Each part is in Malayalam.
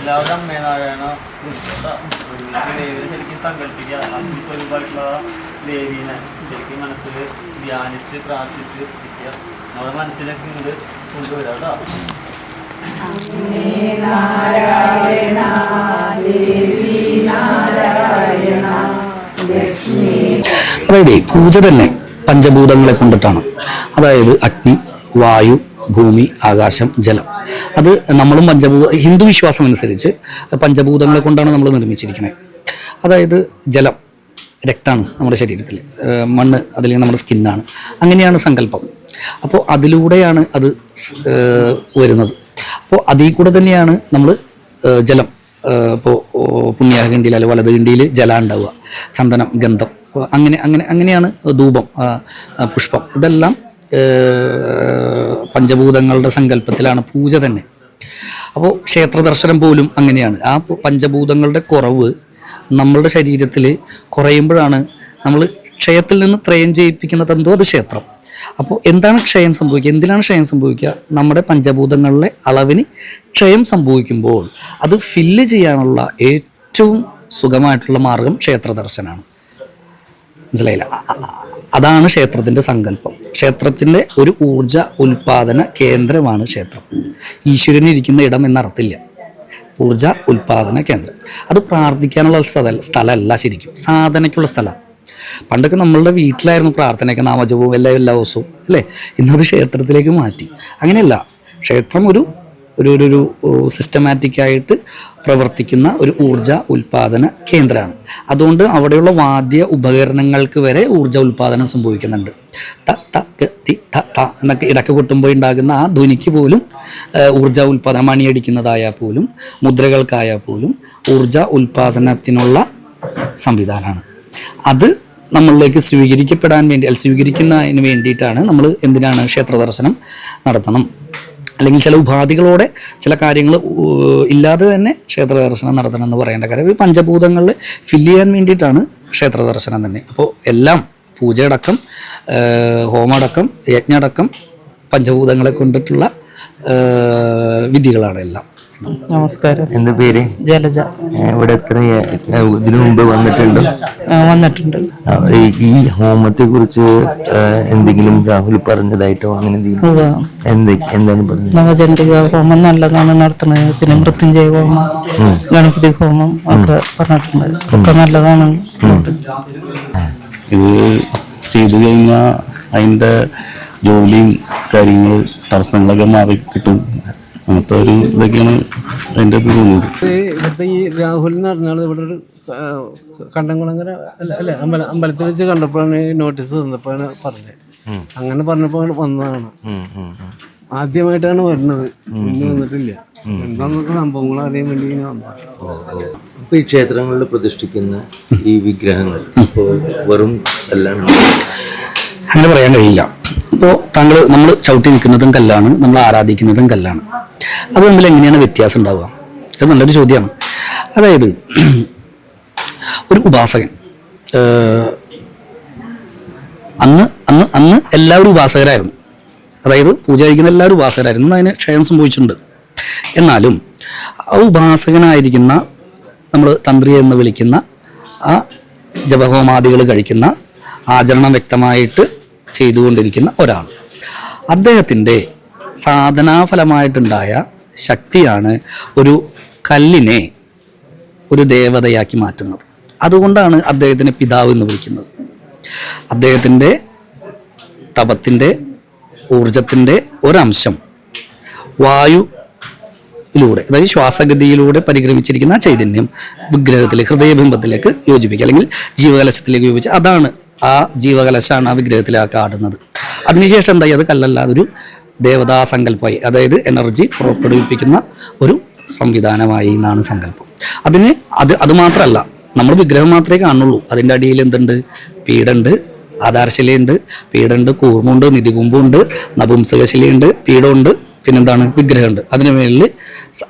എല്ലാവരും അമ്മേ നാരായണ ദേവിയെ ശരിക്കും സങ്കല്പിക്കുക. അഗ്നി സ്വരൂപമായിട്ടുള്ള ദേവീനെ ശരിക്കും മനസ്സിൽ ധ്യാനിച്ച് പ്രാർത്ഥിച്ച് ഇരിക്കുക. നമ്മുടെ മനസ്സിലേക്ക് ഇങ്ങോട്ട് കൊണ്ടുവരാം കേട്ടോ. ദേവി നാരായണ അതായത് പൂജ തന്നെ പഞ്ചഭൂതങ്ങളെ കൊണ്ടിട്ടാണ്. അതായത് അഗ്നി വായു ഭൂമി ആകാശം ജലം. അത് നമ്മളും പഞ്ചഭൂത ഹിന്ദു വിശ്വാസം അനുസരിച്ച് പഞ്ചഭൂതങ്ങളെ കൊണ്ടാണ് നമ്മൾ നിർമ്മിച്ചിരിക്കുന്നത് അതായത് ജലം രക്തമാണ് നമ്മുടെ ശരീരത്തിൽ മണ്ണ് അതിൽ നമ്മുടെ സ്കിന്നാണ്. അങ്ങനെയാണ് സങ്കല്പം. അപ്പോൾ അതിലൂടെയാണ് അത് വരുന്നത്. അപ്പോൾ അതിൽ കൂടെ തന്നെയാണ് നമ്മൾ ജലം. ഇപ്പോൾ പുണ്യാഹകിണ്ടിയിൽ അല്ലെങ്കിൽ വലത് കിണ്ടിയിൽ ജലം ഉണ്ടാവുക. ചന്ദനം ഗന്ധം. അങ്ങനെ അങ്ങനെ അങ്ങനെയാണ് ധൂപം പുഷ്പം. ഇതെല്ലാം പഞ്ചഭൂതങ്ങളുടെ സങ്കല്പത്തിലാണ് പൂജ തന്നെ. അപ്പോൾ ക്ഷേത്ര ദർശനം പോലും അങ്ങനെയാണ്. ആ പഞ്ചഭൂതങ്ങളുടെ കുറവ് നമ്മളുടെ ശരീരത്തിൽ കുറയുമ്പോഴാണ് നമ്മൾ ക്ഷയത്തിൽ നിന്ന് ത്രയം ചെയ്യിപ്പിക്കുന്നത് എന്തോ അത് ക്ഷേത്രം. അപ്പോൾ എന്താണ് ക്ഷയം സംഭവിക്കുക? എന്തിനാണ് ക്ഷയം സംഭവിക്കുക? നമ്മുടെ പഞ്ചഭൂതങ്ങളിലെ അളവിന് ക്ഷയം സംഭവിക്കുമ്പോൾ അത് ഫില്ല് ചെയ്യാനുള്ള ഏറ്റവും സുഖമായിട്ടുള്ള മാർഗം ക്ഷേത്ര ദർശനമാണ് മനസ്സിലായില്ല അതാണ് ക്ഷേത്രത്തിന്റെ സങ്കല്പം. ക്ഷേത്രത്തിന്റെ ഒരു ഊർജ ഉൽപാദന കേന്ദ്രമാണ് ക്ഷേത്രം. ഈശ്വരൻ ഇരിക്കുന്ന ഇടം എന്നർത്ഥമില്ല. ഊർജ ഉൽപാദന കേന്ദ്രം. അത് പ്രാർത്ഥിക്കാനുള്ള സ്ഥല സ്ഥലമല്ല ശരിക്കും. സാധനയ്ക്കുള്ള സ്ഥലമാണ് പണ്ടൊക്കെ നമ്മളുടെ വീട്ടിലായിരുന്നു പ്രാർത്ഥനയൊക്കെ നാമജപവും എല്ലാ എല്ലാ ദിവസവും അല്ലേ? ഇന്നത് ക്ഷേത്രത്തിലേക്ക് മാറ്റി. അങ്ങനെയല്ല. ക്ഷേത്രം ഒരു ഒരു ഒരു ഒരു സിസ്റ്റമാറ്റിക് ആയിട്ട് പ്രവർത്തിക്കുന്ന ഒരു ഊർജ ഉൽപാദന കേന്ദ്രമാണ്. അതുകൊണ്ട് അവിടെയുള്ള വാദ്യ ഉപകരണങ്ങൾക്ക് വരെ ഊർജ ഉൽപാദനം സംഭവിക്കുന്നുണ്ട്. ത ത തി ത ത എന്നൊക്കെ ഇടയ്ക്ക് കൊട്ടുമ്പോൾ ഉണ്ടാകുന്ന ആ ധ്വനിക്ക് പോലും ഊർജ ഉൽപാദനം മണിയടിക്കുന്നതായാൽ പോലും മുദ്രകൾക്കായാൽ പോലും ഊർജ ഉൽപാദനത്തിനുള്ള സംവിധാനമാണ്. അത് നമ്മളിലേക്ക് സ്വീകരിക്കപ്പെടാൻ വേണ്ടി അല്ല സ്വീകരിക്കുന്നതിന് വേണ്ടിയിട്ടാണ് നമ്മൾ എന്തിനാണ് ക്ഷേത്ര ദർശനം നടത്തണം. അല്ലെങ്കിൽ ചില ഉപാധികളോടെ ചില കാര്യങ്ങൾ ഇല്ലാതെ തന്നെ ക്ഷേത്ര ദർശനം നടത്തണം എന്ന് പറയേണ്ട കാര്യം. ഈ പഞ്ചഭൂതങ്ങളിൽ ഫില്ല് ചെയ്യാൻ വേണ്ടിയിട്ടാണ് ക്ഷേത്ര ദർശനം തന്നെ. അപ്പോൾ എല്ലാം പൂജയടക്കം ഹോമടക്കം യജ്ഞടക്കം പഞ്ചഭൂതങ്ങളെ കൊണ്ടിട്ടുള്ള വിധികളാണ് എല്ലാം. നമസ്കാരം. എന്ത് പേര്? ജലജ. ഇവിടെ എത്ര ഇതിനു മുമ്പ് വന്നിട്ടുണ്ടോ? വന്നിട്ടുണ്ട്. ഈ- ഹോമത്തെ കുറിച്ച് എന്തെങ്കിലും രാഹുൽ പറഞ്ഞതായിട്ടോ അങ്ങനെ എന്താണ് പറഞ്ഞത്? നവചണ്ഡിക ഹോമം നല്ലതാണ് നടത്തുന്നത്. പിന്നെ മൃത്യുഞ്ജയ ഹോമം ഗണപതി ഹോമം ഒക്കെ പറഞ്ഞിട്ടുണ്ട്. ഒക്കെ നല്ലതാണ്. ഇത് ചെയ്തു കഴിഞ്ഞാൽ അതിന്റെ ജോലിയും കാര്യങ്ങളും തടസ്സങ്ങളൊക്കെ മാറി കിട്ടും അങ്ങനത്തെ ഒരു ഇതൊക്കെയാണ് അതിന്റെ അത് തോന്നുന്നത്. ഇവിടുത്തെ ഈ രാഹുൽ എന്ന് പറഞ്ഞാൽ ഇവിടെ ഒരു കണ്ടംകുളങ്ങര അല്ല അല്ല അമ്പല അമ്പലത്തിൽ വെച്ച് കണ്ടപ്പോഴാണ് ഈ നോട്ടീസ് തന്നപ്പോഴാണ് പറഞ്ഞത്. അങ്ങനെ പറഞ്ഞപ്പോൾ വന്നതാണ്. ആദ്യമായിട്ടാണ് വരുന്നത്. പിന്നെ വന്നിട്ടില്ല. എന്താന്നൊക്കെ സംഭവങ്ങൾ അറിയാൻ വേണ്ടി ഇങ്ങനെ വന്നതാണ് അപ്പൊ ഈ ക്ഷേത്രങ്ങളിൽ പ്രതിഷ്ഠിക്കുന്ന ഈ വിഗ്രഹങ്ങൾ ഇപ്പോൾ വെറും എല്ലാം അങ്ങനെ പറയാൻ കഴിയില്ല. ഇപ്പോൾ താങ്കൾ നമ്മൾ ചവിട്ടി നിൽക്കുന്നതും കല്ലാണ് നമ്മൾ ആരാധിക്കുന്നതും കല്ലാണ്. അത് തമ്മിൽ എങ്ങനെയാണ് വ്യത്യാസം ഉണ്ടാവുക? അത് നല്ലൊരു ചോദ്യമാണ്. അതായത് ഒരു ഉപാസകൻ അന്ന് അന്ന് അന്ന് എല്ലാവരും ഉപാസകരായിരുന്നു. അതായത് പൂജ കഴിക്കുന്ന എല്ലാവരും ഉപാസകരായിരുന്നു. അതിന് ക്ഷയം സംഭവിച്ചിട്ടുണ്ട്. എന്നാലും ആ ഉപാസകനായിരിക്കുന്ന നമ്മൾ തന്ത്രി എന്ന് വിളിക്കുന്ന ആ ജപഹോമാദികൾ കഴിക്കുന്ന ആചരണം വ്യക്തമായിട്ട് ചെയ്തുകൊണ്ടിരിക്കുന്ന ഒരാൾ. അദ്ദേഹത്തിന്റെ സാധനാഫലമായിട്ടുണ്ടായ ശക്തിയാണ് ഒരു കല്ലിനെ ഒരു ദേവതയാക്കി മാറ്റുന്നത്. അതുകൊണ്ടാണ് അദ്ദേഹത്തിനെ പിതാവ് എന്ന് വിളിക്കുന്നത്. അദ്ദേഹത്തിന്റെ തപത്തിന്റെ ഊർജത്തിന്റെ ഒരംശം വായു ിലൂടെ അതായത് ശ്വാസഗതിയിലൂടെ പരിക്രമിച്ചിരിക്കുന്ന ചൈതന്യം വിഗ്രഹത്തിലേക്ക് ഹൃദയബിംബത്തിലേക്ക് യോജിപ്പിക്കുക അല്ലെങ്കിൽ ജീവകലശത്തിലേക്ക് യോജിപ്പിച്ച് അതാണ് ആ ജീവകലശാണ് ആ വിഗ്രഹത്തിലേക്ക് ആടുന്നത് അതിനുശേഷം എന്തായി? അത് കല്ലല്ല അതൊരു ദേവതാ സങ്കല്പമായി. അതായത് എനർജി പുറപ്പെടുവിപ്പിക്കുന്ന ഒരു സംവിധാനമായി എന്നാണ് സങ്കല്പം. അതിന് അത് അത് മാത്രമല്ല നമ്മൾ വിഗ്രഹം മാത്രമേ കാണുള്ളൂ അതിന്റെ അടിയിൽ എന്തുണ്ട്? പീഡുണ്ട് ആധാരശിലയുണ്ട് പീഡുണ്ട് കൂർമുണ്ട് നിധികുമ്പുണ്ട് നപുംസകശിലയുണ്ട് പീഡമുണ്ട് പിന്നെന്താണ്? വിഗ്രഹമുണ്ട്. അതിന് മേളിൽ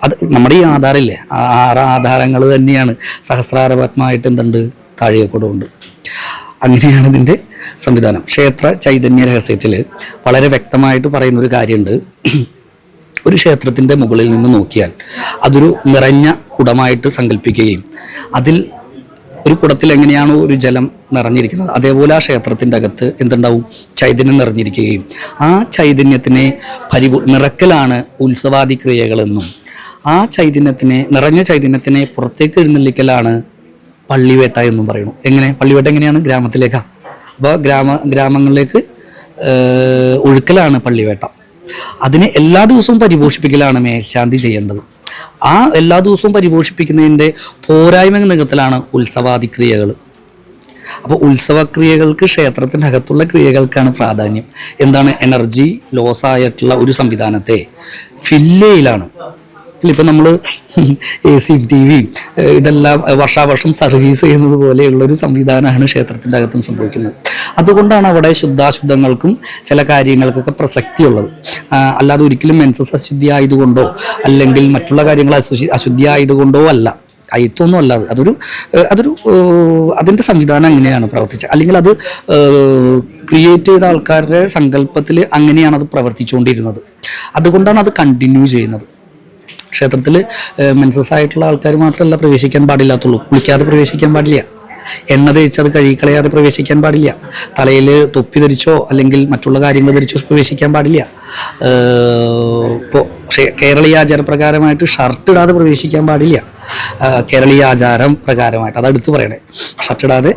അത് നമ്മുടെ ഈ ആധാരമില്ലേ? ആ ആറ് ആധാരങ്ങൾ തന്നെയാണ്. സഹസ്രാരപത്മായിട്ട് എന്തുണ്ട്? താഴികക്കൂടമുണ്ട് അങ്ങനെയാണ് ഇതിന്റെ സംവിധാനം. ക്ഷേത്ര ചൈതന്യ രഹസ്യത്തിൽ വളരെ വ്യക്തമായിട്ട് പറയുന്ന ഒരു കാര്യമുണ്ട്. ഒരു ക്ഷേത്രത്തിന്റെ മുകളിൽ നിന്ന് നോക്കിയാൽ അതൊരു നിറഞ്ഞ കുടമായിട്ട് സങ്കല്പിക്കുകയും അതിൽ ഒരു കുടത്തിൽ എങ്ങനെയാണോ ഒരു ജലം നിറഞ്ഞിരിക്കുന്നത് അതേപോലെ ആ ക്ഷേത്രത്തിന്റെ അകത്ത് എന്തുണ്ടാവും? ചൈതന്യം നിറഞ്ഞിരിക്കുകയും ആ ചൈതന്യത്തിനെ പരിപൂ നിറക്കലാണ് ഉത്സവാദിക്രിയകളെന്നും ആ ചൈതന്യത്തിനെ നിറഞ്ഞ ചൈതന്യത്തിനെ പുറത്തേക്ക് എഴുന്നള്ളിക്കലാണ് പള്ളിവേട്ട എന്നും പറയുന്നു. എങ്ങനെ? പള്ളിവേട്ട എങ്ങനെയാണ്? ഗ്രാമത്തിലേക്കാ. അപ്പോൾ ഗ്രാമ ഗ്രാമങ്ങളിലേക്ക് ഒഴുക്കലാണ് പള്ളിവേട്ട. അതിനെ എല്ലാ ദിവസവും പരിപോഷിപ്പിക്കലാണ് മേൽശാന്തി ചെയ്യേണ്ടത്. ആ എല്ലാ ദിവസവും പരിപോഷിപ്പിക്കുന്നതിന്റെ പോരായ്മ നികത്തിലാണ് ഉത്സവാദി ക്രിയകൾ അപ്പോൾ ഉത്സവക്രിയകൾക്ക് ക്ഷേത്രത്തിന്റെ അകത്തുള്ള ക്രിയകൾക്കാണ് പ്രാധാന്യം. എന്താണ്? എനർജി ലോസ് ആയിട്ടുള്ള ഒരു സംവിധാനത്തെ ഫില്ലയിലാണ്. ഇപ്പം നമ്മൾ എ സി ടി വി ഇതെല്ലാം വർഷാവർഷം സർവീസ് ചെയ്യുന്നത് പോലെയുള്ളൊരു സംവിധാനമാണ് ക്ഷേത്രത്തിന്റെ അകത്തും സംഭവിക്കുന്നത്. അതുകൊണ്ടാണ് അവിടെ ശുദ്ധാശുദ്ധങ്ങൾക്കും ചില കാര്യങ്ങൾക്കൊക്കെ പ്രസക്തിയുള്ളത്. അല്ലാതെ ഒരിക്കലും മെൻസസ് അശുദ്ധി ആയതുകൊണ്ടോ അല്ലെങ്കിൽ മറ്റുള്ള കാര്യങ്ങൾ അശുദ്ധി ആയതുകൊണ്ടോ അല്ല. അയിത്തൊന്നും അല്ല അത്. അതൊരു അതൊരു അതിന്റെ സംവിധാനം അങ്ങനെയാണ് പ്രവർത്തിച്ചത്. അല്ലെങ്കിൽ അത് ക്രിയേറ്റ് ചെയ്ത ആൾക്കാരുടെ സങ്കല്പത്തിൽ അങ്ങനെയാണ് അത് പ്രവർത്തിച്ചുകൊണ്ടിരുന്നത്. അതുകൊണ്ടാണ് അത് കണ്ടിന്യൂ ചെയ്യുന്നത്. ക്ഷേത്രത്തിൽ മെൻസസ് ആയിട്ടുള്ള ആൾക്കാർ മാത്രമല്ല പ്രവേശിക്കാൻ പാടില്ലാത്തുള്ളൂ. കുളിക്കാതെ പ്രവേശിക്കാൻ പാടില്ല. എണ്ണ തേച്ച് അത് കഴുകിക്കളയാതെ പ്രവേശിക്കാൻ പാടില്ല. തലയിൽ തൊപ്പി ധരിച്ചോ അല്ലെങ്കിൽ മറ്റുള്ള കാര്യങ്ങൾ ധരിച്ചോ പ്രവേശിക്കാൻ പാടില്ല. ഇപ്പോൾ കേരളീയ ആചാരപ്രകാരമായിട്ട് ഷർട്ട് ഇടാതെ പ്രവേശിക്കാൻ പാടില്ല. കേരളീയ ആചാരം പ്രകാരമായിട്ട്. അത് എടുത്തു പറയണേ. ഷർട്ട് ഇടാതെ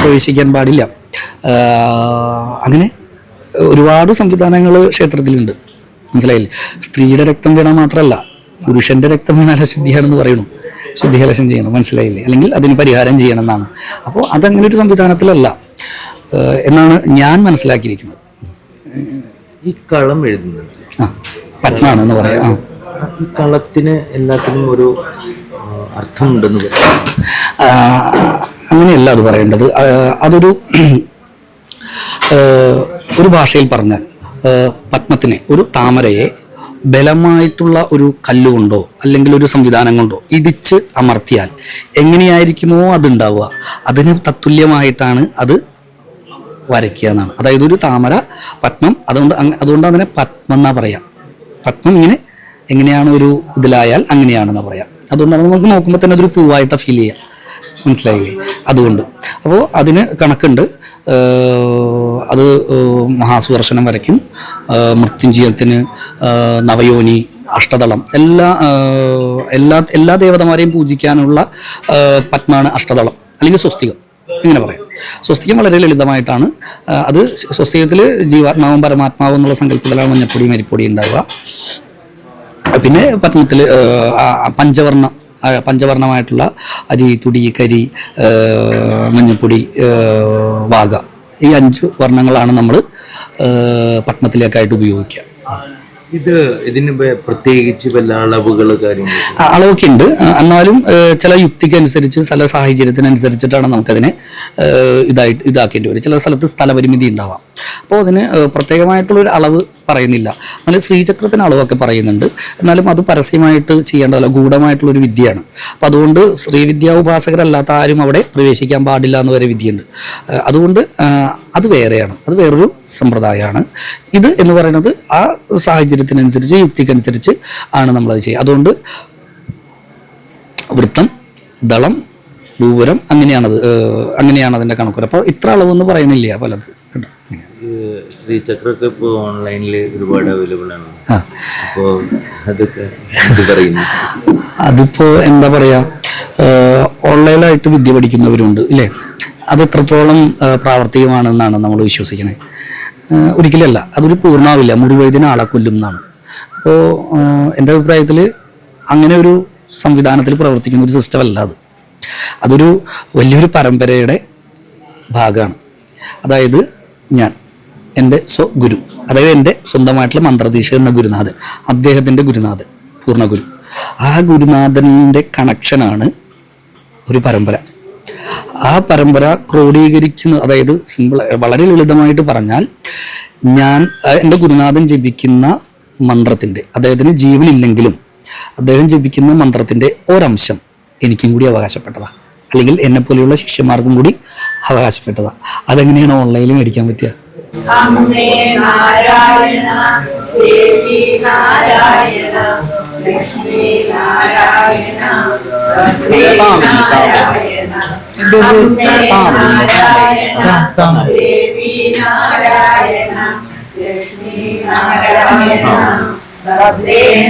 പ്രവേശിക്കാൻ പാടില്ല. അങ്ങനെ ഒരുപാട് സംവിധാനങ്ങൾ ക്ഷേത്രത്തിലുണ്ട്. മനസ്സിലായില്ലേ? സ്ത്രീയുടെ രക്തം വീണാൽ മാത്രമല്ല പുരുഷന്റെ രക്തം വീണാൽ അശുദ്ധിയാണെന്ന് പറയുന്നു. ശുദ്ധികലശം ചെയ്യണം മനസ്സിലായില്ലേ? അല്ലെങ്കിൽ അതിന് പരിഹാരം ചെയ്യണം എന്നാണ് അപ്പോൾ അതങ്ങനെ ഒരു സംവിധാനത്തിലല്ല. എന്നാണ് ഞാൻ മനസ്സിലാക്കിയിരിക്കുന്നത്. ഈ കളം എഴുതുന്നത്. ആ പത്മാണ് എന്ന് പറയാം. ഈ കളത്തിന് എല്ലാത്തിനും ഒരു അർത്ഥമുണ്ടെന്ന് പറയാം അങ്ങനെയല്ല അത് പറയേണ്ടത്. അതൊരു ഒരു ഭാഷയിൽ പറഞ്ഞാൽ പത്മത്തിനെ ഒരു താമരയെ ബലമായിട്ടുള്ള ഒരു കല്ലുകൊണ്ടോ അല്ലെങ്കിൽ ഒരു സംവിധാനം കൊണ്ടോ ഇടിച്ച് അമർത്തിയാൽ എങ്ങനെയായിരിക്കുമോ അതുണ്ടാവുക. അതിന് തത്തുല്യമായിട്ടാണ് അത് വരയ്ക്കുക എന്നാണ്. അതായത് ഒരു താമര പത്മം അതുകൊണ്ട് അതുകൊണ്ട് അതിനെ പത്മം എന്നാ പറയാം. പത്മം ഇങ്ങനെ എങ്ങനെയാണ് ഒരു ഇതിലായാൽ അങ്ങനെയാണെന്ന് പറയാം. അതുകൊണ്ടാണ് നമുക്ക് നോക്കുമ്പോൾ തന്നെ അതൊരു പൂവായിട്ട് ഫീൽ ചെയ്യാം. മനസ്സിലായില്ലേ? അതുകൊണ്ട്. അപ്പോൾ അതിന് കണക്കുണ്ട്. അത് മഹാസുദർശനം വരയ്ക്കും. മൃത്യുഞ്ജയത്തിന് നവയോനി അഷ്ടദളം എല്ലാ എല്ലാ എല്ലാ ദേവതമാരെയും പൂജിക്കാനുള്ള പത്മാണ് അഷ്ടദളം അല്ലെങ്കിൽ സ്വസ്തികം. ഇങ്ങനെ പറയാം. സ്വസ്തികം വളരെ ലളിതമായിട്ടാണ്. അത് സ്വസ്തികത്തിൽ ജീവാത്മാവും പരമാത്മാവും എന്നുള്ള സങ്കല്പത്തിലാണ് മഞ്ഞപ്പൊടി മരിപ്പൊടി ഉണ്ടാവുക. പിന്നെ പത്മത്തിൽ പഞ്ചവർണ ആ, പഞ്ചവർണമായിട്ടുള്ള അരി തുടി കരി മഞ്ഞപ്പൊടി വാക ഈ അഞ്ച് വർണങ്ങളാണ് നമ്മൾ പട്ടണത്തിലേക്കായിട്ട് ഉപയോഗിക്കുക. ഇത് ഇതിന് പ്രത്യേകിച്ച് വല്ല അളവുകൾ കാര്യങ്ങൾ അളവൊക്കെ ഉണ്ട് എന്നാലും ചില യുക്തിക്കനുസരിച്ച് ചില സാഹചര്യത്തിനനുസരിച്ചിട്ടാണ് നമുക്കതിനെ ഇതായിട്ട് ഇതാക്കേണ്ടി വരും ചില സ്ഥലത്ത് സ്ഥലപരിമിതി ഉണ്ടാവാം. അപ്പോൾ അതിന് പ്രത്യേകമായിട്ടുള്ളൊരു അളവ് പറയുന്നില്ല. എന്നാലും ശ്രീചക്രത്തിന് അളവൊക്കെ പറയുന്നുണ്ട്. എന്നാലും അത് പരസ്യമായിട്ട് ചെയ്യേണ്ടതല്ല ഗൂഢമായിട്ടുള്ളൊരു വിദ്യയാണ്. അപ്പോൾ അതുകൊണ്ട് ശ്രീവിദ്യാ ഉപാസകരല്ലാത്ത ആരും അവിടെ പ്രവേശിക്കാൻ പാടില്ല എന്ന് വരെ വിദ്യയുണ്ട് അതുകൊണ്ട് അത് വേറെയാണ്. അത് വേറൊരു സമ്പ്രദായമാണ്. ഇത് എന്ന് പറയുന്നത് ആ സാഹചര്യത്തിനനുസരിച്ച് യുക്തിക്കനുസരിച്ച് ആണ് നമ്മളത് ചെയ്യുക. അതുകൊണ്ട് വൃത്തം ദളം ഭൂപുരം അങ്ങനെയാണത് അങ്ങനെയാണ് അതിന്റെ കണക്കുകൾ. അപ്പോൾ ഇത്ര അളവെന്ന് പറയുന്നില്ല പലത് കേട്ടോ. ഇപ്പോൾ ഓൺലൈനിൽ ഒരുപാട് അവൈലബിൾ ആണ്. അപ്പോൾ അതൊക്കെ എന്ത് പറയുന്നു? അതിപ്പോൾ എന്താ പറയാ ഓൺലൈനായിട്ട് വിദ്യ പഠിക്കുന്നവരുണ്ട് ഇല്ലേ? അത് എത്രത്തോളം പ്രാവർത്തികമാണെന്നാണ് നമ്മൾ വിശ്വസിക്കുന്നത് ഒരിക്കലല്ല അതൊരു പൂർണാവില്ല മുറിവൈദ്യന് ആളെ കൊല്ലും എന്നാണ്. അപ്പോൾ എന്റെ അഭിപ്രായത്തിൽ അങ്ങനെ ഒരു സംവിധാനത്തിൽ പ്രവർത്തിക്കുന്ന ഒരു സിസ്റ്റം അല്ല അത്. അതൊരു വലിയൊരു പരമ്പരയുടെ ഭാഗമാണ്. അതായത് ഞാൻ എന്റെ സ്വ ഗുരു അതായത് എന്റെ സ്വന്തമായിട്ടുള്ള മന്ത്രദീക്ഷ എന്ന ഗുരുനാഥൻ അദ്ദേഹത്തിന്റെ ഗുരുനാഥൻ പൂർണഗുരു. ആ ഗുരുനാഥന്റെ കണക്ഷനാണ് ഒരു പരമ്പര. ആ പരമ്പര ക്രോഡീകരിക്കുന്ന അതായത് സിമ്പിൾ വളരെ ലളിതമായിട്ട് പറഞ്ഞാൽ ഞാൻ എന്റെ ഗുരുനാഥൻ ജപിക്കുന്ന മന്ത്രത്തിന്റെ അദ്ദേഹത്തിന് ജീവനില്ലെങ്കിലും അദ്ദേഹം ജപിക്കുന്ന മന്ത്രത്തിന്റെ ഒരംശം എനിക്കും കൂടി അവകാശപ്പെട്ടതാ. അല്ലെങ്കിൽ എന്നെ പോലെയുള്ള ശിഷ്യന്മാർക്കും കൂടി അവകാശപ്പെട്ടതാ. അതെങ്ങനെയാണ് ഓൺലൈനിൽ മേടിക്കാൻ പറ്റുക ലക്ഷ്മി നാരായണ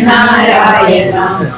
നാരായണ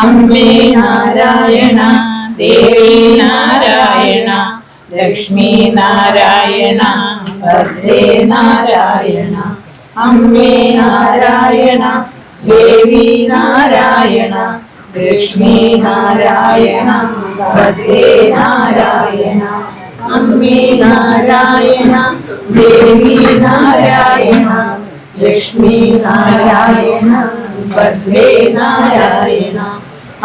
അമ്മേ നാരായണ ദേവി നാരായണ ലക്ഷ്മി നാരായണ ഭദ്രേ നാരായണ. അമ്മേ നാരായണ ദേവി നാരായണ ലക്ഷ്മി നാരായണ ഭദ്രേ നാരായണ. അമ്മേ നാരായണ ദേവി നാരായണ ലക്ഷ്മി നാരായണ ഭദ്രേ നാരായണ.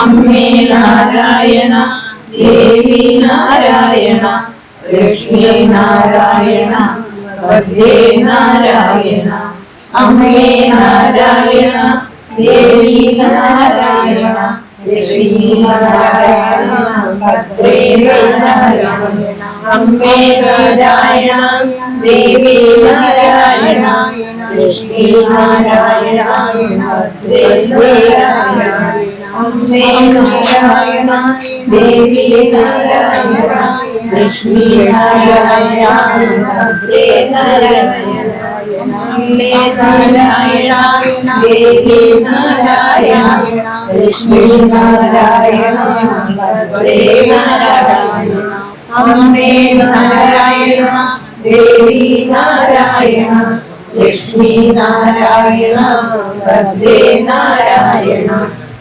അമ്മേ നാരായണ ദേവി നാരായണ ലക്ഷ്മി നാരായണ ഭദ്രേ നാരായണ. അമ്മേ നാരായണ ദേവി നാരായണ ലക്ഷ്മി നാരായണ ഭദ്രേ നാരായണ. അമ്മേ നാരായണ ദേവി നാരായണ ലക്ഷ്മി നാരായണ ഭദ്രേ നാരായണ. അമ്മേ നാരായണ ദേവി നാരായണ ലക്ഷ്മി നാരായണ ഭദ്രേ നാരായണ അമ്മേ നാരായണ ദേവി നാരായണ ലക്ഷ്മി നാരായണ ഭദ്രേ നാരായണ